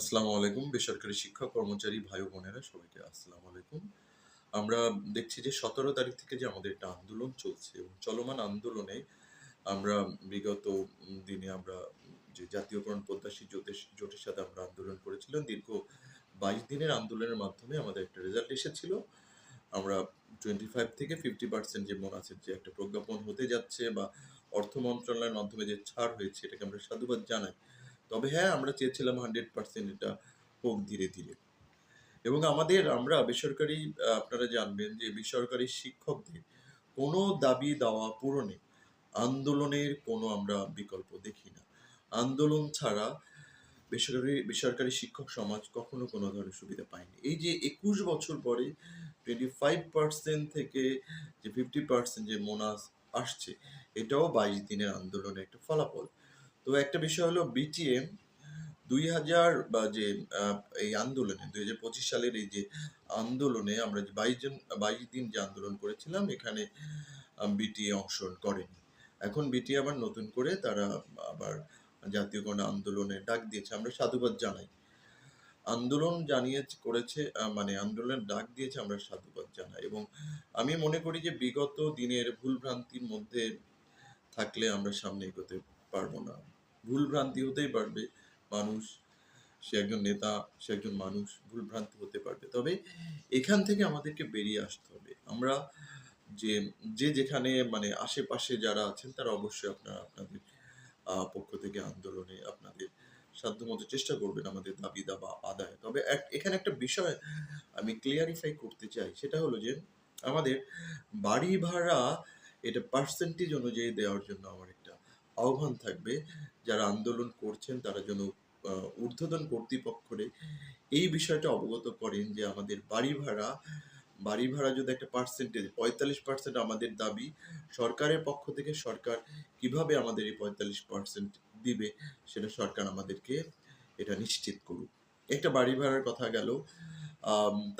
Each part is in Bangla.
আসসালামু আলাইকুম। বেসরকারি শিক্ষক কর্মচারী ভাই বোনেরা সবাইকে আসসালামু আলাইকুম। আমরা দেখছি যে সতেরো তারিখ থেকে যে আমাদের একটা আন্দোলন চলছে এবং চলমান আন্দোলনে আমরা বিগত দিনে আমরা যে জাতীয়করণ প্রত্যাশী জোটের জোটের সাথে আমরা আন্দোলন করেছিলাম, দীর্ঘ বাইশ দিনের আন্দোলনের মাধ্যমে আমাদের একটা রেজাল্ট এসেছিল। আমরা টোয়েন্টি ফাইভ থেকে ফিফটি পার্সেন্ট যে মোনাসের যে একটা প্রজ্ঞাপন হতে যাচ্ছে বা অর্থ মন্ত্রণালয়ের মাধ্যমে যে ছাড় হয়েছে, এটাকে আমরা সাধুবাদ জানাই। তবে হ্যাঁ আমরা চেয়েছিলাম হান্ড্রেড পার্সেন্ট এটা হোক ধীরে ধীরে। এবং আমাদের, আমরা বেসরকারি আপনারা জানবেন যে বেসরকারি শিক্ষকদের কোনো দাবি দাওয়া পূরণে আন্দোলনের কোনো আমরা বিকল্প দেখি না। আন্দোলন ছাড়া বেসরকারি বেসরকারি শিক্ষক সমাজ কখনো কোনো ধরনের সুবিধা পায়নি। এই যে একুশ বছর পরে টোয়েন্টি ফাইভ পার্সেন্ট থেকে যে ফিফটি পার্সেন্ট যে মোনাস আসছে, এটাও বাইশ দিনের আন্দোলনের একটা ফলাফল। তো একটা বিষয় হলো বিটিএম দুই হাজার বা যে এই আন্দোলনে, দুই হাজার পঁচিশ সালের এই যে আন্দোলনে আমরা যে বাইশ জন, বাইশ দিন যে আন্দোলন করেছিলাম, এখানে বিটিএ অংশগ্রহণ করেনি। এখন বিটিএ আবার নতুন করে তারা আবার জাতীয়করণ আন্দোলনে ডাক দিয়েছে। আমরা সাধুবাদ জানাই। আন্দোলন জানিয়ে করেছে মানে আন্দোলনের ডাক দিয়েছে, আমরা সাধুবাদ জানাই। এবং আমি মনে করি যে বিগত দিনের ভুলভ্রান্তির মধ্যে থাকলে আমরা সামনে এগোতে পারব না। ভুল ভ্রান্তি হতেই পারবে মানুষ, সে একজন নেতা, সে একজন মানুষ ভুল ভ্রান্তি হতে পারবে। তবে এখান থেকে আমাদেরকে বেরিয়ে আসতে হবে। আমরা যে যে যেখানে মানে আশেপাশে যারা আছেন, তারা অবশ্যই আপনারা আপনাদের পক্ষ থেকে আন্দোলনে আপনাদের সাধ্যমতো চেষ্টা করবেন আমাদের দাবি দাবা আদায়। তবে এখানে একটা বিষয় আমি ক্লিয়ারিফাই করতে চাই, সেটা হলো যে, আমাদের বাড়ি ভাড়া এটা পার্সেন্টেজ অনুযায়ী দেওয়ার জন্য আমার আহ্বান থাকবে, যারা আন্দোলন করছেন তারা যেন ঊর্ধ্বতন কর্তৃপক্ষরে এই বিষয়টা অবগত করেন যে আমাদের বাড়ি ভাড়া বাড়ি ভাড়া যদি একটা পার্সেন্টেজ পঁয়তাল্লিশ পার্সেন্ট আমাদের দাবি, সরকারের পক্ষ থেকে সরকার কীভাবে আমাদের এই পঁয়তাল্লিশ পার্সেন্ট দিবে, সেটা সরকার আমাদেরকে এটা নিশ্চিত করুক। একটা বাড়ি ভাড়ার কথা গেল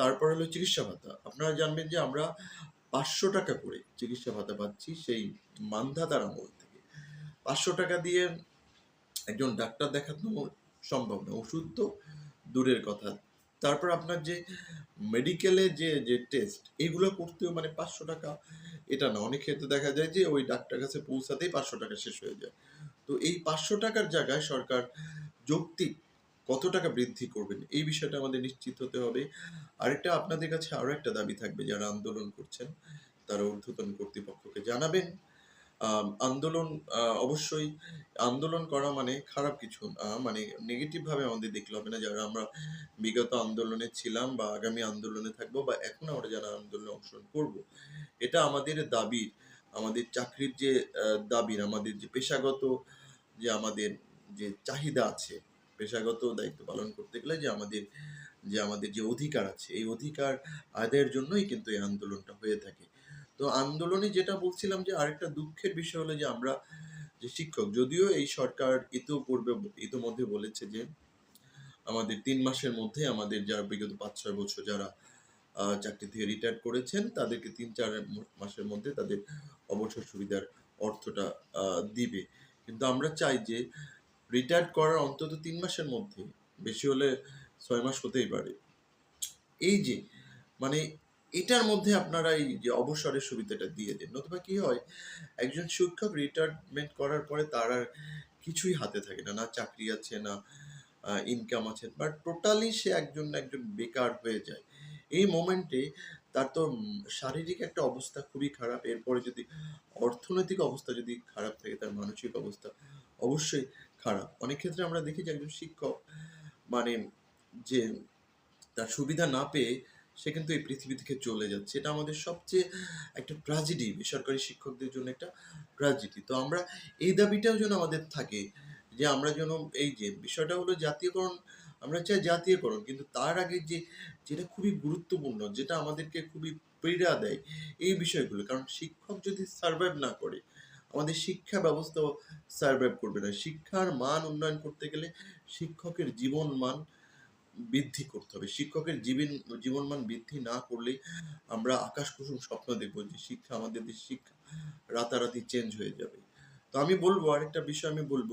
তারপর হলো চিকিৎসা ভাতা। আপনারা জানবেন যে আমরা পাঁচশো টাকা করে চিকিৎসা ভাতা পাচ্ছি, সেই মান্ধাতার আমল। পাঁচশো টাকা দিয়ে একজন ডাক্তার দেখানো সম্ভব না। ওষুধ তো দূরের কথা। তারপর আপনার যে মেডিকেলে যে যে টেস্ট এগুলো করতেও মানে পাঁচশো টাকা এটা না। অনেক ক্ষেত্রে দেখা যায় যে, ওই ডাক্তার কাছে পৌঁছাতেই পাঁচশো টাকা শেষ হয়ে যায়। তো এই পাঁচশো টাকার জায়গায় সরকার যৌক্তিক কত টাকা বৃদ্ধি করবেন, এই বিষয়টা আমাদের নিশ্চিত হতে হবে। আরেকটা আপনাদের কাছে আরও একটা দাবি থাকবে যারা আন্দোলন করছেন, তারা ঊর্ধ্বতন কর্তৃপক্ষকে জানাবেন। আন্দোলন অবশ্যই আন্দোলন করা মানে খারাপ কিছু না মানে নেগেটিভ ভাবে আমাদের দেখলে হবে না। যারা আমরা বিগত আন্দোলনে ছিলাম বা আগামী আন্দোলনে থাকব বা এখন আমরা যারা আন্দোলনে অংশগ্রহণ করব, এটা আমাদের দাবি, আমাদের চাকরির যে দাবির আমাদের যে পেশাগত যে আমাদের যে চাহিদা আছে, পেশাগত দায়িত্ব পালন করতে গেলে যে আমাদের যে আমাদের যে অধিকার আছে, এই অধিকার আদায়ের জন্যই কিন্তু এই আন্দোলনটা হয়ে থাকে। তো আন্দোলনে যেটা বলছিলাম যে আরেকটা দুঃখের বিষয় হলো যে আমরা যে শিক্ষক, যদিও এই সরকার ইতিপূর্বে, ইতিমধ্যে বলেছে যে আমাদের তিন মাসের মধ্যে আমাদের যারা বিগত পাঁচ ছয় বছর যারা চাকরি থেকে রিটায়ার করেছেন, তাদেরকে তিন চার মাসের মধ্যে তাদের অবসর সুবিধার অর্থটা দিবে। কিন্তু আমরা চাই যে রিটায়ার করার অন্তত তিন মাসের মধ্যে, বেশি হলে ছয় মাস হতেই পারে। এই যে মানে এটার মধ্যে আপনারা এই যে অবসরের সুবিধাটা দিয়ে দেন, নতুবা কি হয়, একজন শিক্ষক রিটায়ারমেন্ট করার পরে তার আর কিছুই হাতে থাকে না না চাকরি আছে, না ইনকাম আছে বাট টোটালি সে একজন একজন বেকার হয়ে যায়। এই মোমেন্টে তার তো শারীরিক একটা অবস্থা খুবই খারাপ, এরপরে যদি অর্থনৈতিক অবস্থা যদি খারাপ থাকে, তার মানসিক অবস্থা অবশ্যই খারাপ। অনেক ক্ষেত্রে আমরা দেখি যে একজন শিক্ষক মানে যে তার সুবিধা না পেয়ে সে কিন্তু এই পৃথিবী থেকে চলে যাচ্ছে। এটা আমাদের সবচেয়ে একটা ট্র্যাজেডি বেসরকারি শিক্ষকদের জন্য একটা ট্র্যাজেডি তো আমরা এই দাবিটাও যেন আমাদের থাকে যে আমরা যেন এই যে বিষয়টা হলো জাতীয়করণ, আমরা চাই জাতীয়করণ, কিন্তু তার আগে যে যেটা খুবই গুরুত্বপূর্ণ, যেটা আমাদেরকে খুবই পীড়া দেয়, এই বিষয়গুলো। কারণ শিক্ষক যদি সার্ভাইভ না করে, আমাদের শিক্ষা ব্যবস্থা সার্ভাইভ করবে না। শিক্ষার মান উন্নয়ন করতে গেলে শিক্ষকের জীবন মান বৃদ্ধি করতে হবে। শিক্ষকের জীবন, জীবনমান বৃদ্ধি না করলে আমরা আকাশ কুসুম স্বপ্ন দেখব যে শিক্ষা আমাদের শিক্ষা রাতারাতি চেঞ্জ হয়ে যাবে। তো আমি বলব, আরেকটা বিষয় আমি বলব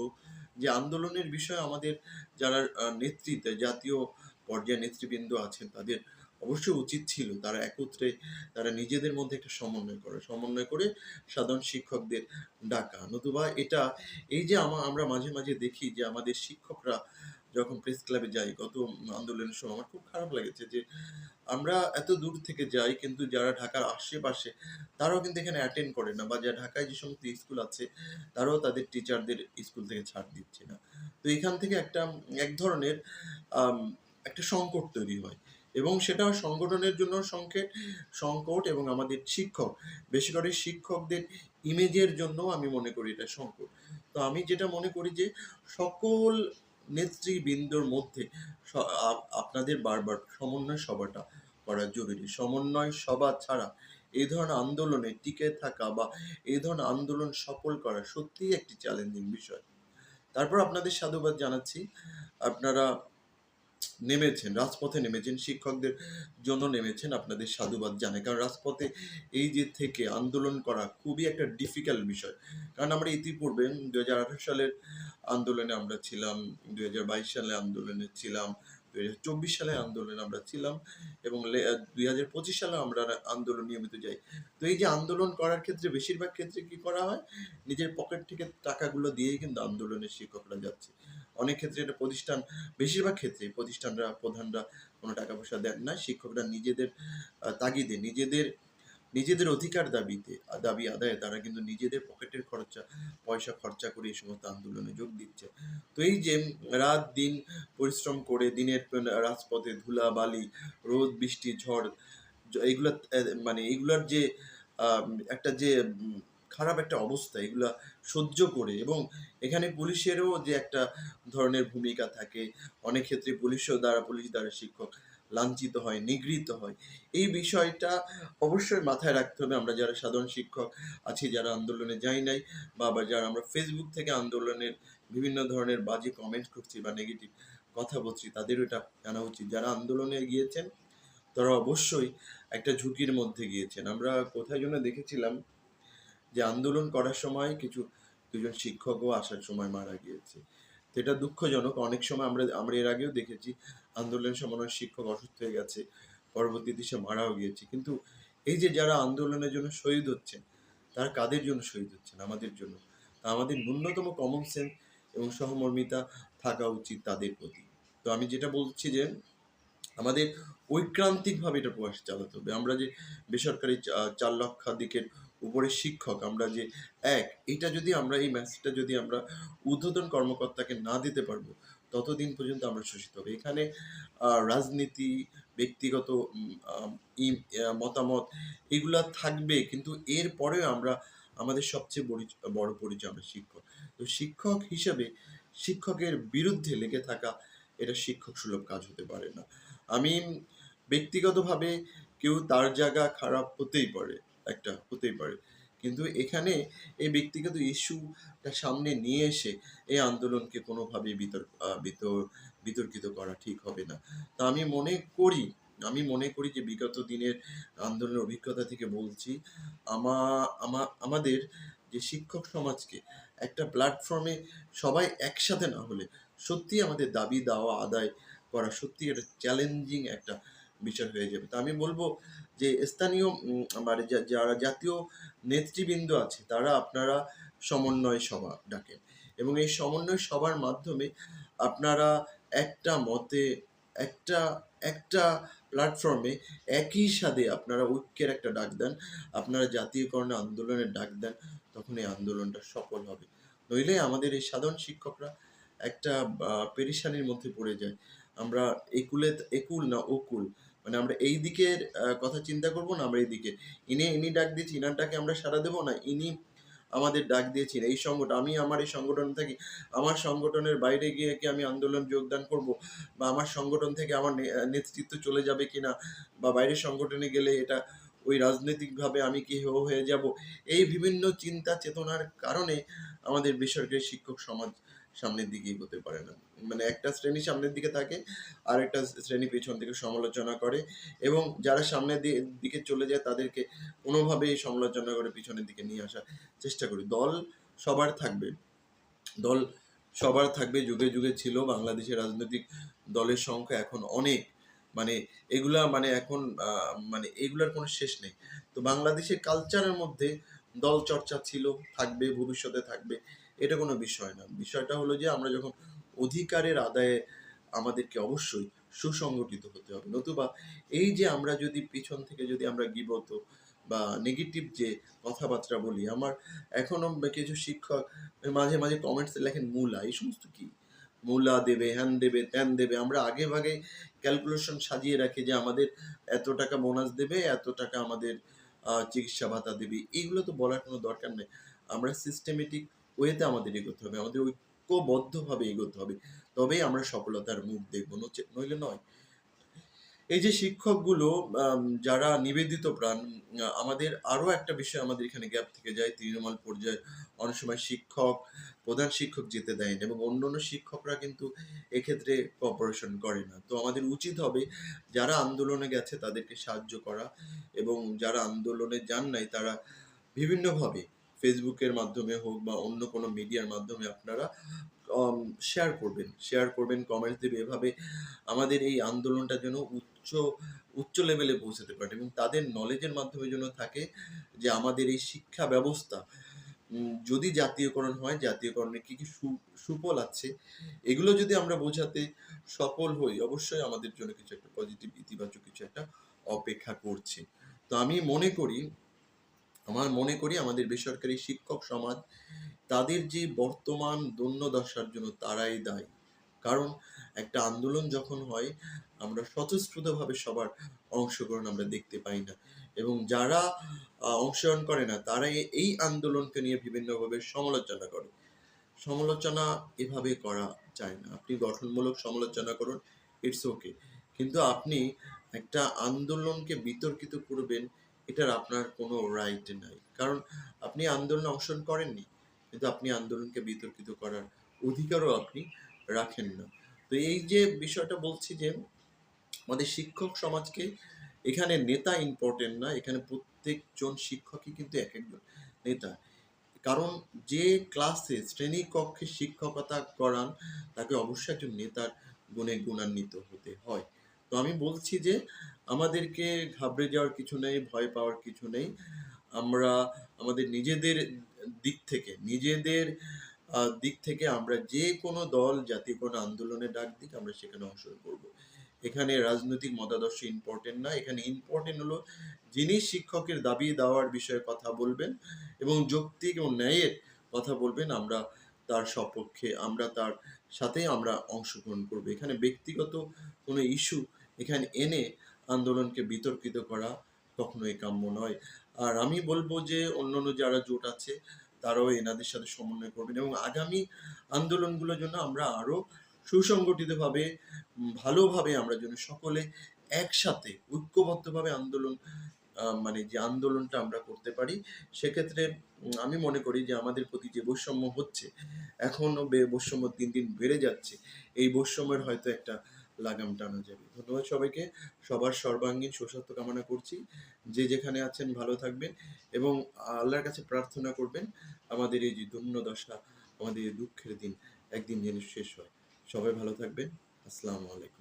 যে আন্দোলনের বিষয়ে আমাদের যারা নেতৃত্বে জাতীয় পর্যায়ে নেতৃবৃন্দ আছেন, তাদের অবশ্যই উচিত ছিল তারা একত্রে তারা নিজেদের মধ্যে একটা সমন্বয় করে। সমন্বয় করে সাধারণ শিক্ষকদের ডাকা। নতুবা এটা, এই যে আমরা মাঝে মাঝে দেখি যে আমাদের শিক্ষকরা যখন প্রেস ক্লাবে যাই, গত আন্দোলনের সময় আমার খুব খারাপ লেগেছে যে, আমরা এত দূর থেকে যাই কিন্তু যারা ঢাকার আশেপাশে, তারাও কিন্তু এখানে অ্যাটেন্ড করে না বা যা ঢাকায় যে সমস্ত স্কুল আছে, তারাও তাদের টিচারদের স্কুল থেকে ছাড় দিচ্ছে না। তো এখান থেকে একটা, এক ধরনের একটা সংকট তৈরি হয় এবং সেটা সংগঠনের জন্য সংকেত, সংকট এবং আমাদের শিক্ষক, বেশি করে শিক্ষকদের ইমেজের জন্য আমি মনে করি এটা সংকট। তো আমি যেটা মনে করি যে, সকল নেতৃবৃন্দর মধ্যে আপনাদের বারবার সমন্বয় সভাটা করা জরুরি। সমন্বয় সভা ছাড়া এই ধরনের আন্দোলনে টিকে থাকা বা এই ধরনের আন্দোলন সফল করা সত্যিই একটি চ্যালেঞ্জিং বিষয়। তারপর আপনাদের সাধুবাদ জানাচ্ছি। আপনারা নেমেছেন, রাজপথে নেমেছেন, শিক্ষকদের জন্য নেমেছেন আপনাদের সাধুবাদ জানাই। কারণ রাজপথে এই যে থেকে আন্দোলন করা খুবই একটা ডিফিকাল্ট বিষয়। কারণ আমরা ইতিপূর্বে দু হাজার আঠারো সালের আন্দোলনে আমরা ছিলাম দু হাজার বাইশ সালে আন্দোলনে ছিলাম দু চব্বিশ সালে আন্দোলনে আমরা ছিলাম এবং দুই হাজার পঁচিশ সালে আমরা আন্দোলন নিয়মিত যাই। তো এই যে আন্দোলন করার ক্ষেত্রে বেশিরভাগ ক্ষেত্রে কি করা হয়? নিজের পকেট থেকে টাকাগুলো দিয়েই কিন্তু আন্দোলনের শিক্ষকরা যাচ্ছে। অনেক ক্ষেত্রে এটা প্রতিষ্ঠান বেশিরভাগ ক্ষেত্রে প্রতিষ্ঠানরা প্রধানরা কোনো টাকা পয়সা দেন না শিক্ষকরা নিজেদের তাগিদে নিজেদের নিজেদের অধিকার দাবিতে দাবি আদায়ে তারা কিন্তু নিজেদের পকেটের খরচা পয়সা খরচা করে এই সমস্ত আন্দোলনে যোগ দিচ্ছে। তো এই যে রাত দিন পরিশ্রম করে দিনের রাজপথে ধুলা বালি রোদ বৃষ্টি ঝড় আহ, মানে এইগুলার যে একটা যে খারাপ একটা অবস্থা, এগুলা সহ্য করে এবং এখানে পুলিশেরও যে একটা ধরনের ভূমিকা থাকে, অনেক ক্ষেত্রে পুলিশও দ্বারা পুলিশ দ্বারা শিক্ষক লাঞ্ছিত হয়, নিগৃহীত হয়। এই বিষয়টা অবশ্যই মাথায় রাখতে হবে। আমরা যারা সাধারণ শিক্ষক আছি, যারা আন্দোলনে যাই নাই বা যারা আমরা ফেসবুক থেকে আন্দোলনের বিভিন্ন ধরনের বাজে কমেন্ট করছি বা নেগেটিভ কথা বলছি, তাদেরও এটা জানা উচিত। যারা আন্দোলনে গিয়েছেন, তারা অবশ্যই একটা ঝুঁকির মধ্যে গিয়েছেন। আমরা কোথায় জন্য দেখেছিলাম যে আন্দোলন করার সময় কিছু, দুজন শিক্ষকও আসার সময় মারা গিয়েছে। এটা দুঃখজনক। অনেক সময় আমরা আমরা এর আগেও দেখেছি, আন্দোলন অনেক শিক্ষক অসুস্থ হয়ে গেছে, পরবর্তীতে সে মারাও গিয়েছে। কিন্তু এই যে যারা আন্দোলনের জন্য শহীদ হচ্ছেন, তারা কাদের জন্য শহীদ হচ্ছেন? আমাদের জন্য। তা আমাদের ন্যূনতম কমন সেন্স এবং সহমর্মিতা থাকা উচিত তাদের প্রতি। তো আমি যেটা বলছি যে, আমাদের ঐক্রান্তিকভাবে এটা প্রয়াস চালাতে হবে। আমরা যে বেসরকারি চার লক্ষাধিকের উপরে শিক্ষক, আমরা যে এক, এটা যদি আমরা, এই মেসেজটা যদি আমরা ঊর্ধ্বতন কর্মকর্তাকে না দিতে পারব, ততদিন পর্যন্ত আমরা শোষিত হবে। এখানে রাজনীতি, ব্যক্তিগত মতামত, এগুলা থাকবে, কিন্তু এর পরেও আমরা আমাদের সবচেয়ে বড় পরিচয় আমরা শিক্ষক। তো শিক্ষক হিসেবে শিক্ষকের বিরুদ্ধে লেগে থাকা, এটা শিক্ষক সুলভ কাজ হতে পারে না। আমি ব্যক্তিগতভাবে কেউ তার জায়গা খারাপ হতেই পারে। একটা হতেই পারে। কিন্তু এখানে এই ব্যক্তিগত ইস্যুটা সামনে নিয়ে এসে এই আন্দোলনকে কোনোভাবেই বিতর্ক বিতর- বিতর্কিত করা ঠিক হবে না। তা আমি মনে করি, আমি মনে করি যে বিগত দিনের আন্দোলনের অভিজ্ঞতা থেকে বলছি, আমা আমা, আমাদের যে শিক্ষক সমাজকে একটা প্ল্যাটফর্মে সবাই একসাথে না হলে সত্যি আমাদের দাবি দাওয়া আদায় করা সত্যি একটা চ্যালেঞ্জিং একটা বিষয় হয়ে যাবে। তো আমি বলব যে স্থানীয় মানে যারা জাতীয় নেতৃবৃন্দ আছে, তারা আপনারা সমন্বয় সভা ডাকেন। এবং এই সমন্বয় সভার মাধ্যমে আপনারা একটা মতে, একটা একটা প্ল্যাটফর্মে একই সাথে আপনারা ঐক্যের একটা ডাক দেন, আপনারা জাতীয়করণ আন্দোলনের ডাক দেন, তখন এই আন্দোলনটা সফল হবে। নইলে আমাদের এই সাধারণ শিক্ষকরা একটা পেরেশানির মধ্যে পড়ে যায়। আমরা একুলে, একুল না ওকুল মানে আমরা এই দিকের কথা চিন্তা করব না আমরা এই দিকে। ইনি ইনি ডাক দিয়েছি ইনার ডাকে আমরা সাড়া দেবো না, ইনি আমাদের ডাক দিয়েছেন। এই সংগঠন, আমি আমার এই সংগঠন থাকি, আমার সংগঠনের বাইরে গিয়ে কি আমি আন্দোলন যোগদান করব? বা আমার সংগঠন থেকে আমার নেতৃত্ব চলে যাবে কিনা? বা বাইরের সংগঠনে গেলে এটা ওই রাজনৈতিকভাবে আমি কি হয়ে যাব? এই বিভিন্ন চিন্তা চেতনার কারণে আমাদের বেসরকারি শিক্ষক সমাজ সামনের দিকে এগোতে পারে না। মানে একটা শ্রেণি সামনের দিকে থাকে, আর একটা শ্রেণি পেছন থেকে সমালোচনা করে এবং যারা সামনের দিকে চলে যায় তাদেরকে কোনোভাবেই সমালোচনা করে পিছনের দিকে নিয়ে আসার চেষ্টা করি। দল সবার থাকবে। দল সবার থাকবে, যুগে যুগে ছিল। বাংলাদেশের রাজনৈতিক দলের সংখ্যা এখন অনেক। মানে এগুলা মানে এখন মানে এগুলার কোনো শেষ নেই। তো বাংলাদেশের কালচারের মধ্যে দল চর্চা ছিল, থাকবে, ভবিষ্যতে থাকবে। এটা কোনো বিষয় না। বিষয়টা হলো যে আমরা যখন অধিকারের আদায়ে আমাদেরকে অবশ্যই সুসংগঠিত হতে হবে। নতুবা এই যে আমরা যদি পিছন থেকে যদি আমরা গিবত বা নেগেটিভ যে কথাবার্তা বলি, আমার এখনও কিছু শিক্ষক মাঝে মাঝে কমেন্টসে লেখেন, মূলা এই সমস্ত কি? মূলা দেবে, হ্যান দেবে, ত্যান দেবে আমরা আগে ভাগে ক্যালকুলেশন সাজিয়ে রাখি যে আমাদের এত টাকা বোনাস দেবে, এত টাকা আমাদের চিকিৎসা ভাতা দেবে। এইগুলো তো বলার কোনো দরকার নেই। আমরা সিস্টেমেটিক ওয়েতে আমাদের এগোতে হবে, আমাদের ঐক্যবদ্ধভাবে এগোতে হবে। তবেই আমরা সফলতার মুখ দেখব। নইলে নয়। এই যে শিক্ষকগুলো যারা নিবেদিত প্রাণ, আমাদের আরও একটা বিষয় আমাদের এখানে গ্যাপ থেকে যায়, তৃণমূল পর্যায়ে অনেক সময় শিক্ষক, প্রধান শিক্ষক যেতে দেয় এবং অন্য অন্য শিক্ষকরা কিন্তু এক্ষেত্রে কপারেশন করে না। তো আমাদের উচিত হবে যারা আন্দোলনে গেছে তাদেরকে সাহায্য করা এবং যারা আন্দোলনে যান নাই তারা বিভিন্নভাবে ফেসবুকের মাধ্যমে হোক বা অন্য কোনো মিডিয়ার মাধ্যমে আপনারা শেয়ার করবেন। শেয়ার করবেন কমেন্টস দেবে। এভাবে আমাদের এই আন্দোলনটা যেন উচ্চ উচ্চ লেভেলে পৌঁছাতে পারে এবং তাদের নলেজের মাধ্যমে যেন থাকে যে আমাদের এই শিক্ষা ব্যবস্থা যদি জাতীয়করণ হয়, জাতীয়করণে কি কি সুফল আছে, এগুলো যদি আমরা বোঝাতে সফল হই, অবশ্যই আমাদের জন্য কিছু একটা পজিটিভ ইতিবাচক কিছু একটা অপেক্ষা করছে। তো আমি মনে করি আমার মনে করি আমাদের বেসরকারি শিক্ষক সমাজ, তাদের যে বর্তমান দৈন্যদশার জন্য তারাই দায়ী। কারণ একটা আন্দোলন যখন হয়, আমরা স্বতঃস্ফূর্তভাবে সবার অংশগ্রহণ আমরা দেখতে পাই না। এবং যারা অংশগ্রহণ করে না তারা এই আন্দোলনকে নিয়ে বিভিন্নভাবে সমালোচনা করে। সমালোচনা এভাবে করা যায় না। আপনি গঠনমূলক সমালোচনা করুন ইটস ওকে কিন্তু আপনি একটা আন্দোলনকে বিতর্কিত করবেন এটার আপনার কোনো রাইট নাই। কারণ আপনি আন্দোলনে অংশগ্রহণ করেননি, কিন্তু আপনি আন্দোলনকে বিতর্কিত করার অধিকারও আপনি রাখেন না। তো এই যে বিষয়টা বলছি যে, আমাদের শিক্ষক সমাজকে এখানে নেতা ইম্পর্টেন্ট না, এখানে প্রত্যেকজন শিক্ষকই কিন্তু এক একজন নেতা। কারণ যে ক্লাসে শ্রেণি কক্ষে শিক্ষকতা করান, তাকে অবশ্যই একজন নেতার গুণে গুণান্বিত হতে হয়। তো আমি বলছি যে, আমাদেরকে ঘাবড়ে যাওয়ার কিছু নেই, ভয় পাওয়ার কিছু নেই। আমরা, আমাদের নিজেদের দিক থেকে, নিজেদের দিক থেকে আমরা যে কোনো দল, জাতীয় কোনো আন্দোলনে ডাক দিক, আমরা সেখানে অংশগ্রহণ করব। এখানে রাজনৈতিক মতাদর্শ ইম্পর্টেন্ট না। এখানে ইম্পর্টেন্ট হলো যিনি শিক্ষকের দাবি দেওয়ার বিষয়ে কথা বলবেন এবং যৌক্তিক এবং ন্যায়ের কথা বলবেন, আমরা তার সপক্ষে, আমরা তার সাথে আমরা অংশগ্রহণ করব। এখানে ব্যক্তিগত কোনো ইস্যু এখানে এনে আন্দোলনকে বিতর্কিত করা কখনোই কাম্য নয়। আর আমি বলব যে, অন্যান্য যারা জোট আছে, তারাও এনাদের সাথে সমন্বয় করবেন এবং আগামী আন্দোলনগুলোর জন্য আমরা আরও সুসংগঠিতভাবে, ভালোভাবে আমরা যেন সকলে একসাথে, ঐক্যবদ্ধভাবে আন্দোলন মানে যে আন্দোলনটা আমরা করতে পারি, সেক্ষেত্রে আমি মনে করি যে আমাদের প্রতি যে বৈষম্য হচ্ছে এখনও বৈষম্য দিন দিন বেড়ে যাচ্ছে, এই বৈষম্যের হয়তো একটা লাগাম টানা যাবে। ধন্যবাদ সবাইকে। সবার সর্বাঙ্গীন সুস্বাস্থ্য কামনা করছি। যে যেখানে আছেন ভালো থাকবেন এবং আল্লাহর কাছে প্রার্থনা করবেন, আমাদের এই যে দশা, আমাদের দুঃখের দিন একদিন যেন শেষ হয়। সবাই ভালো থাকবেন। আসসালামু আলাইকুম।